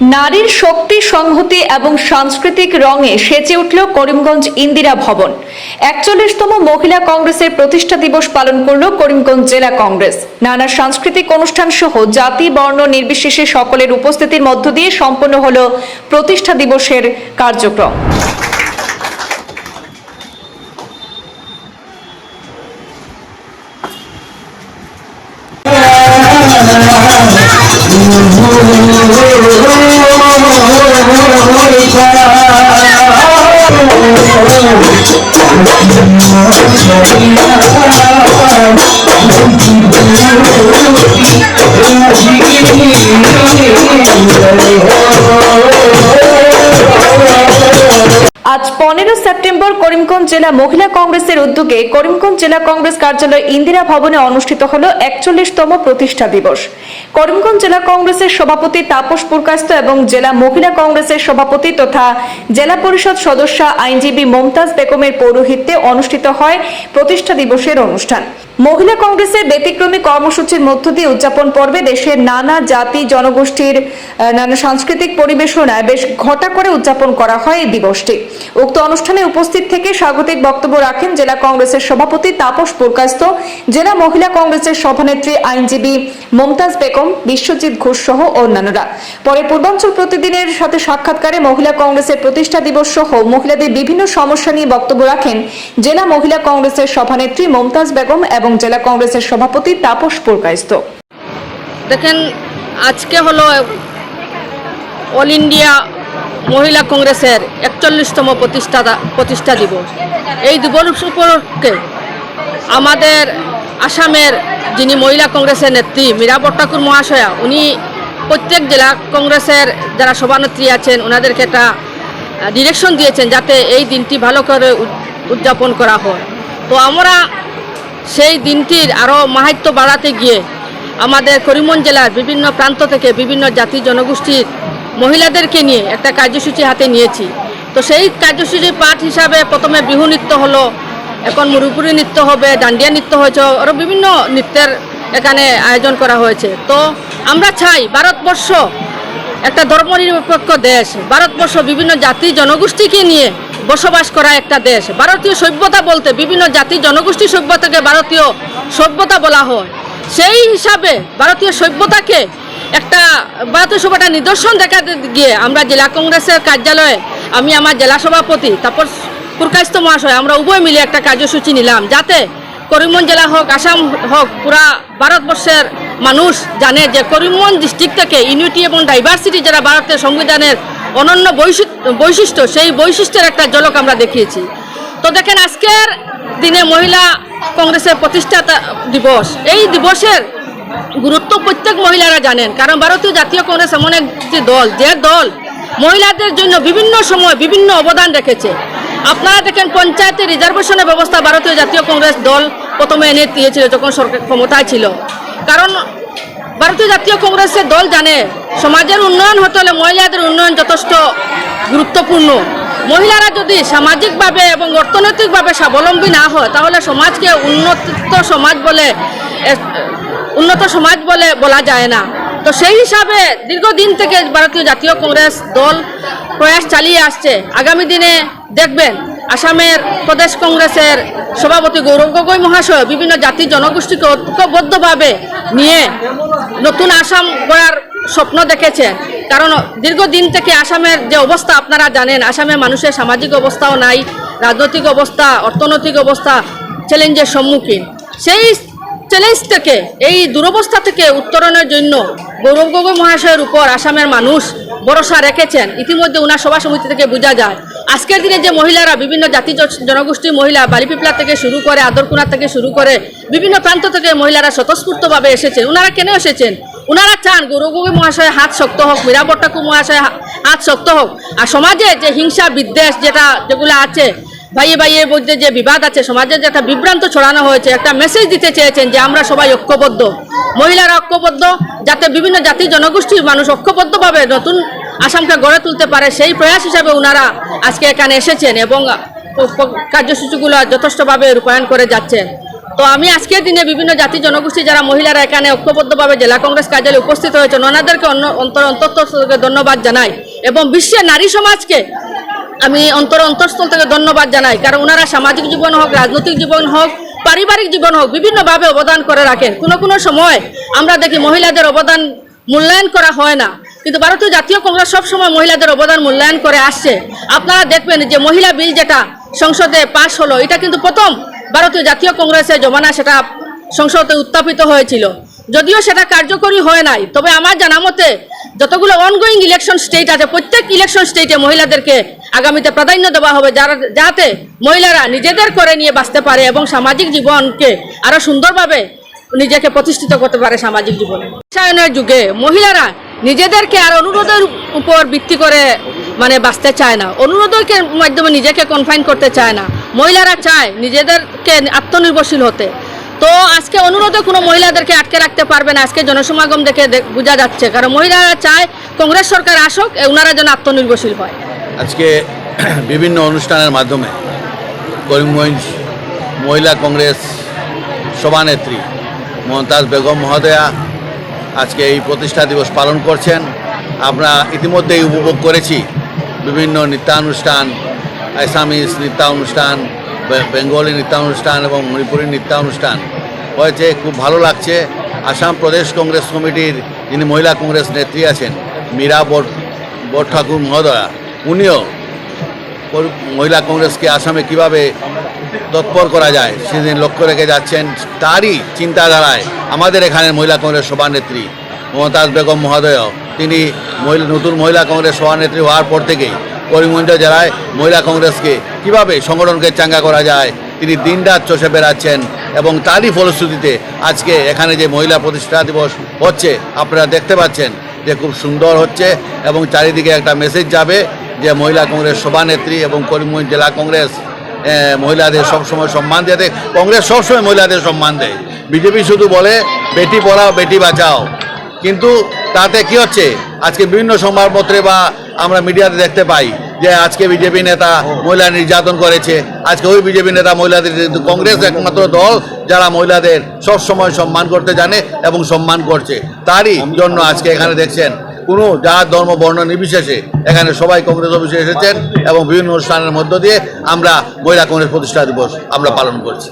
নারীর শক্তি, সংহতি এবং সাংস্কৃতিক রঙে সেচে উঠল করিমগঞ্জ ইন্দিরা ভবন। একচল্লিশতম মহিলা কংগ্রেসের প্রতিষ্ঠা দিবস পালন করল করিমগঞ্জ জেলা কংগ্রেস। নানা সাংস্কৃতিক অনুষ্ঠান সহ জাতি, বর্ণ নির্বিশেষে সকলের উপস্থিতির মধ্য দিয়ে সম্পন্ন হল প্রতিষ্ঠা দিবসের কার্যক্রম। আজ পনেরো সেপ্টেম্বর করিমগঞ্জ জেলা মহিলা কংগ্রেসের উদ্যোগে করিমগঞ্জ জেলা কংগ্রেস কার্যালয় ইন্দিরা ভবনে অনুষ্ঠিত হল একচল্লিশতম প্রতিষ্ঠা দিবস। করিমগঞ্জ জেলা কংগ্রেসের সভাপতি তাপস পুরকাস্ত এবং জেলা মহিলা কংগ্রেসের সভাপতি তথা জেলা পরিষদ সদস্য আইনজীবী মমতাজ বেগমের পৌরোহিত্যে অনুষ্ঠিত হয় প্রতিষ্ঠা দিবসের অনুষ্ঠান। মহিলা কংগ্রেসের ব্যতিক্রমী কর্মসূচির মধ্য দিয়ে উদযাপন পর্বে দেশের নানা জাতি জনগোষ্ঠীর নানা সাংস্কৃতিক পরিবেশনায় বেশ ঘটা করে উদযাপন করা হয় এই দিবসটি। উক্ত অনুষ্ঠানে উপস্থিত থেকে স্বাগতিক বক্তব্য রাখেন জেলা কংগ্রেসের সভাপতি তাপস পুরকাস্ত, জেলা মহিলা কংগ্রেসের সভানেত্রী আইনজীবী মমতাজ বেগম বিশ্বজিৎ ঘোষ সহ অন্যান্যরা। পরে পূর্বাঞ্চল প্রতিদিনের সাথে সাক্ষাৎকারে মহিলা কংগ্রেসের প্রতিষ্ঠা দিবস সহ মহিলাদের বিভিন্ন সমস্যা নিয়ে বক্তব্য রাখেন জেলা মহিলা কংগ্রেসের সভানেত্রী মমতাজ বেগম এবং জেলা কংগ্রেসের সভাপতি তাপস পুরকাস্ত দেখেন, আজকে হলো অল ইন্ডিয়া মহিলা কংগ্রেসের একচল্লিশতম প্রতিষ্ঠা প্রতিষ্ঠা দিবস। এই দিবস উপলক্ষে আমাদের আসামের যিনি মহিলা কংগ্রেসের নেত্রী মীরা বট্টাকুর মহাশয়া, উনি প্রত্যেক জেলা কংগ্রেসের যারা সভানেত্রী আছেন ওনাদেরকে একটা ডিরেকশন দিয়েছেন যাতে এই দিনটি ভালো করে উদযাপন করা হয়। তো আমরা সেই দিনটির আরও মাহাত্ম বাড়াতে গিয়ে আমাদের করিমগঞ্জ জেলার বিভিন্ন প্রান্ত থেকে বিভিন্ন জাতি জনগোষ্ঠীর মহিলাদেরকে নিয়ে একটা কার্যসূচি হাতে নিয়েছি। তো সেই কার্যসূচির পাঠ হিসাবে প্রথমে বিহু নৃত্য হলো এখন মুরুপুরি নৃত্য হবে, ডান্ডিয়া নৃত্য হয়েছে আরও বিভিন্ন নৃত্যের এখানে আয়োজন করা হয়েছে। তো আমরা চাই ভারতবর্ষ একটা ধর্মনিরপেক্ষ দেশ, ভারতবর্ষ বিভিন্ন জাতি জনগোষ্ঠীকে নিয়ে বসবাস করা একটা দেশ। ভারতীয় সভ্যতা বলতে বিভিন্ন জাতি জনগোষ্ঠী সভ্যতাকে ভারতীয় সভ্যতা বলা হয়। সেই হিসাবে ভারতীয় সভ্যতাকে একটা, ভারতীয় সভ্যতার নিদর্শন দেখাতে গিয়ে আমরা জেলা কংগ্রেসের কার্যালয়ে আমি আমার জেলা সভাপতি তারপর পুরকাস্ত মহাশয়, আমরা উভয় মিলে একটা কার্যসূচি নিলাম। যাতে করিমগঞ্জ জেলা হোক, আসাম হোক, পুরা ভারতবর্ষের মানুষ জানে যে করিমগঞ্জ ডিস্ট্রিক্ট থেকে ইউনিটি এবং ডাইভার্সিটি যারা ভারতের সংবিধানের অনন্য বৈশি- বৈশিষ্ট্য, সেই বৈশিষ্ট্যের একটা ঝলক আমরা দেখিয়েছি। তো দেখেন, আজকের দিনে মহিলা কংগ্রেসের প্রতিষ্ঠাতা দিবস। এই দিবসের গুরুত্ব প্রত্যেক মহিলারা জানেন, কারণ ভারতীয় জাতীয় কংগ্রেস এমন একটি দল, যে দল মহিলাদের জন্য বিভিন্ন সময় বিভিন্ন অবদান রেখেছে। আপনারা দেখেন পঞ্চায়েতের রিজার্ভেশনের ব্যবস্থা ভারতীয় জাতীয় কংগ্রেস দল প্রথমে এনে দিয়েছিল যখন সরকার ক্ষমতায় ছিল। কারণ ভারতীয় জাতীয় কংগ্রেসের দল জানে, সমাজের উন্নয়ন হতে হলে মহিলাদের উন্নয়ন যথেষ্ট গুরুত্বপূর্ণ। মহিলারা যদি সামাজিকভাবে এবং অর্থনৈতিকভাবে স্বাবলম্বী না হয়, তাহলে সমাজকে উন্নত সমাজ বলে উন্নত সমাজ বলে বলা যায় না। তো সেই হিসাবে দীর্ঘদিন থেকে ভারতীয় জাতীয় কংগ্রেস দল প্রয়াস চালিয়ে আসছে। আগামী দিনে দেখবেন আসামের প্রদেশ কংগ্রেসের সভাপতি গৌরব গগৈ মহাশয় বিভিন্ন জাতি জনগোষ্ঠীকে ঐক্যবদ্ধভাবে নিয়ে নতুন আসাম গড়ার স্বপ্ন দেখেছেন। কারণ দীর্ঘদিন থেকে আসামের যে অবস্থা, আপনারা জানেন আসামের মানুষের সামাজিক অবস্থাও নাই, রাজনৈতিক অবস্থা, অর্থনৈতিক অবস্থা চ্যালেঞ্জের সম্মুখীন। সেই চ্যালেঞ্জ থেকে, এই দুরবস্থা থেকে উত্তরণের জন্য গৌরব গগৈ মহাশয়ের উপর আসামের মানুষ ভরসা রেখেছেন। ইতিমধ্যে উনার সভা সমিতি থেকে বোঝা যায়, আজকের দিনে যে মহিলারা বিভিন্ন জাতি জনগোষ্ঠীর মহিলা বালিপিপলা থেকে শুরু করে আদরকুনা থেকে শুরু করে বিভিন্ন প্রান্ত থেকে মহিলারা স্বতঃস্ফূর্তভাবে এসেছেন। ওনারা কেন এসেছেন? ওনারা চান গৌরব গগৈ মহাশয় হাত শক্ত হোক মীরা বট্টাকু মহাশয় হাত শক্ত হোক। আর সমাজে যে হিংসা বিদ্বেষ যেটা যেগুলো আছে ভাইয়ে ভাইয়ের মধ্যে যে বিবাদ আছে সমাজে যে একটা বিভ্রান্ত ছড়ানো হয়েছে, একটা মেসেজ দিতে চেয়েছেন যে আমরা সবাই ঐক্যবদ্ধ। মহিলারা ঐক্যবদ্ধ, যাতে বিভিন্ন জাতি জনগোষ্ঠীর মানুষ ঐক্যবদ্ধভাবে নতুন আসামকে গড়ে তুলতে পারে, সেই প্রয়াস হিসাবে ওনারা আজকে এখানে এসেছেন এবং কার্যসূচিগুলো যথেষ্টভাবে রূপায়ণ করে যাচ্ছেন। তো আমি আজকের দিনে বিভিন্ন জাতি জনগোষ্ঠী যারা মহিলারা এখানে ঐক্যবদ্ধভাবে জেলা কংগ্রেস কার্যালয়ে উপস্থিত হয়েছেন, ওনাদেরকে অন্য অন্তর থেকে ধন্যবাদ জানাই এবং বিশ্বের নারী সমাজকে আমি অন্তর অন্তঃস্থল থেকে ধন্যবাদ জানাই। কারণ ওনারা সামাজিক জীবন হোক, রাজনৈতিক জীবন হোক, পারিবারিক জীবন হোক, বিভিন্নভাবে অবদান করে রাখেন। কোনো কোনো সময় আমরা দেখি মহিলাদের অবদান মূল্যায়ন করা হয় না। কিন্তু ভারতীয় জাতীয় কংগ্রেস সবসময় মহিলাদের অবদান মূল্যায়ন করে আসছে। আপনারা দেখবেন যে মহিলা বিল যেটা সংসদে পাশ হলো, এটা কিন্তু প্রথম ভারতীয় জাতীয় কংগ্রেসের জমানা সেটা সংসদে উত্থাপিত হয়েছিল। যদিও সেটা কার্যকরী হয় নাই, তবে আমার জানা মতে যতগুলো অনগোয়িং ইলেকশন স্টেট আছে, প্রত্যেক ইলেকশন স্টেটে মহিলাদেরকে আগামীতে প্রাধান্য দেওয়া হবে, যারা, যাতে মহিলারা নিজেদের করে নিয়ে বাঁচতে পারে এবং সামাজিক জীবনকে আরও সুন্দরভাবে নিজেকে প্রতিষ্ঠিত করতে পারে সামাজিক জীবনে। বিশ্বায়নের যুগে মহিলারা নিজেদেরকে আর অনুরোধের উপর ভিত্তি করে মানে বাঁচতে চায় না, অনুরোধের মাধ্যমে নিজেকে কনফাইন করতে চায় না। মহিলারা চায় নিজেদেরকে আত্মনির্ভরশীল হতে। তো আজকে অনুরোধে কোনো মহিলাদেরকে আটকে রাখতে পারবে না। আজকে জনসমাগম দেখে বোঝা যাচ্ছে। কারণ মহিলারা চায় কংগ্রেস সরকার আসুক ওনারা যেন আত্মনির্ভরশীল হয়। আজকে বিভিন্ন অনুষ্ঠানের মাধ্যমে করিমগঞ্জ মহিলা কংগ্রেস সভানেত্রী মমতাজ বেগম মহোদয়া আজকে এই প্রতিষ্ঠা দিবস পালন করছেন। আমরা ইতিমধ্যেই উপভোগ করেছি বিভিন্ন নৃত্যানুষ্ঠান আসামিস নৃত্যানুষ্ঠান বেঙ্গলি নৃত্যানুষ্ঠান এবং মণিপুরী নৃত্যানুষ্ঠান। হয়েছে, খুব ভালো লাগছে। আসাম প্রদেশ কংগ্রেস কমিটির যিনি মহিলা কংগ্রেস নেত্রী আছেন, মীরা বট ঠাকুর মহোদয়া, উনিও মহিলা কংগ্রেসকে আসামে কীভাবে তৎপর করা যায় সেদিন লক্ষ্য রেখে যাচ্ছেন তারই চিন্তাধারায় আমাদের এখানের মহিলা কংগ্রেস সভানেত্রী মমতাজ বেগম মহোদয়। তিনি নতুন মহিলা কংগ্রেস সভানেত্রী হওয়ার পর থেকেই করিমগঞ্জ জেলায় মহিলা কংগ্রেসকে কীভাবে সংগঠনকে চাঙ্গা করা যায় তিনি দিনরাত চষে বেড়াচ্ছেন এবং তারই ফলশ্রুতিতে আজকে এখানে যে মহিলা প্রতিষ্ঠা দিবস হচ্ছে, আপনারা দেখতে পাচ্ছেন যে খুব সুন্দর হচ্ছে এবং চারিদিকে একটা মেসেজ যাবে যে মহিলা কংগ্রেস সভানেত্রী এবং করিমগঞ্জ জেলা কংগ্রেস মহিলাদের সবসময় সম্মান দিয়ে। দেয়। কংগ্রেস সবসময় মহিলাদের সম্মান দেয়। বিজেপি শুধু বলে, বেটি পড়াও, বেটি বাঁচাও। কিন্তু তাতে কি হচ্ছে? আজকে বিভিন্ন সংবাদপত্রে বা আমরা মিডিয়াতে দেখতে পাই যে আজকে বিজেপি নেতা মহিলা নির্যাতন করেছে, আজকে ওই বিজেপি নেতা মহিলাদের কিন্তু কংগ্রেস একমাত্র দল যারা মহিলাদের সবসময় সম্মান করতে জানে এবং সম্মান করছে। তারই জন্য আজকে এখানে দেখছেন, কোনো জাত, ধর্ম, বর্ণ নির্বিশেষে এখানে সবাই কংগ্রেস অফিসে এসেছেন এবং বিভিন্ন অনুষ্ঠানের মধ্য দিয়ে আমরা মহিলা কংগ্রেস প্রতিষ্ঠা দিবস আমরা পালন করছি।